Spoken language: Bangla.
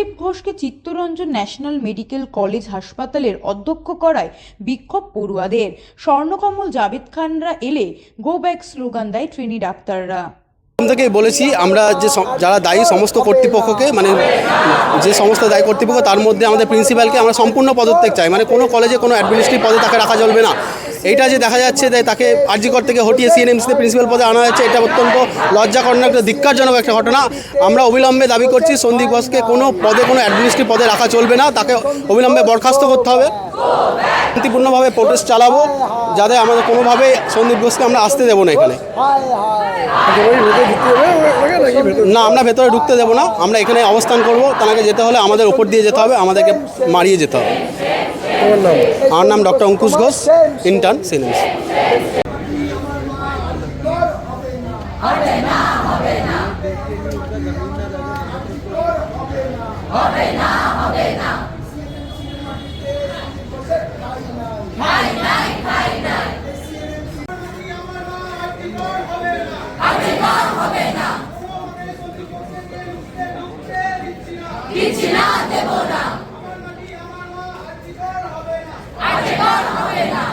সন্দীপ ঘোষকে চিত্তরঞ্জন ন্যাশনাল মেডিকেল কলেজ হাসপাতালের অধ্যক্ষ করায় বিক্ষোভ পড়ুয়াদের। স্বর্ণকমল জাভেদ খানরা এলে গো ব্যাক স্লোগান দেয় ট্রেনি ডাক্তাররা। থেকেই বলেছি, আমরা যে যারা দায়ী সমস্ত কর্তৃপক্ষকে মানে যে সমস্ত দায়ী কর্তৃপক্ষ, তার মধ্যে আমাদের প্রিন্সিপালকে আমরা সম্পূর্ণ পদত্যাগ চাই। মানে কোনো কলেজে কোনো অ্যাডমিনিস্ট্রেটিভ পদে তাকে রাখা চলবে না। এইটা যে দেখা যাচ্ছে যে তাকে আরজিকর থেকে হটিয়ে সিএনএমসিতে প্রিন্সিপাল পদে আনা হয়েছে, এটা অত্যন্ত লজ্জাকরণ একটা ধিক্কারজনক একটা ঘটনা। আমরা অবিলম্বে দাবি করছি, সন্দীপ ঘোষকে কোনো পদে কোনো অ্যাডমিনিস্ট্রেটিভ পদে রাখা চলবে না, তাকে অবিলম্বে বরখাস্ত করতে হবে। শান্তিপূর্ণভাবে প্রোটেস্ট চালাবো যাতে আমাদের কোনোভাবে সন্দীপ ঘোষকে আমরা আসতে দেবো না এখানে না আমরা ভেতরে ঢুকতে দেবো না আমরা এখানে অবস্থান করব তাকে যেতে হলে আমাদের ওপর দিয়ে যেতে হবে আমাদেরকে মারিয়ে যেতে হবে আমার নাম ডক্টর অঙ্কুশ ঘোষ ইন্টার্ন সিনেমস হবে না হবে না বিছিনা দেব না। হবে না।